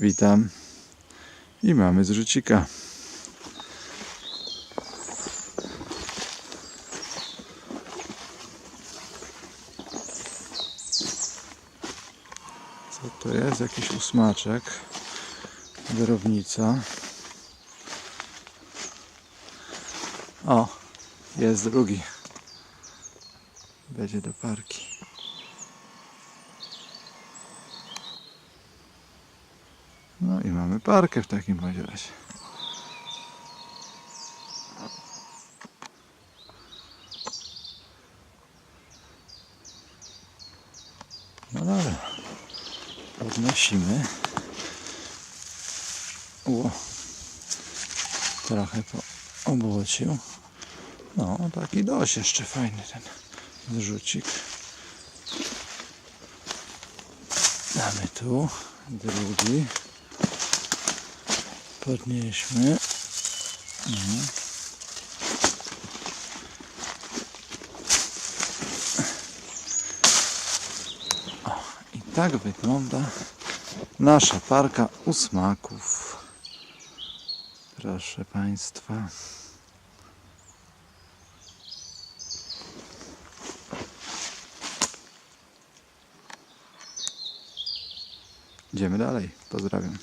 Witam. I mamy zrzucika. Co to jest? Jakiś usmaczek. Wyrownica. O, jest drugi. Będzie do parki. No i mamy parkę w takim razie. No dobra. Podnosimy. Ło. Trochę obłocił. No, taki dość jeszcze fajny ten zrzucik. Damy tu drugi. Podnieśmy. Mhm. O, I tak wygląda nasza parka usmaków. Proszę Państwa. Idziemy dalej. Pozdrawiam.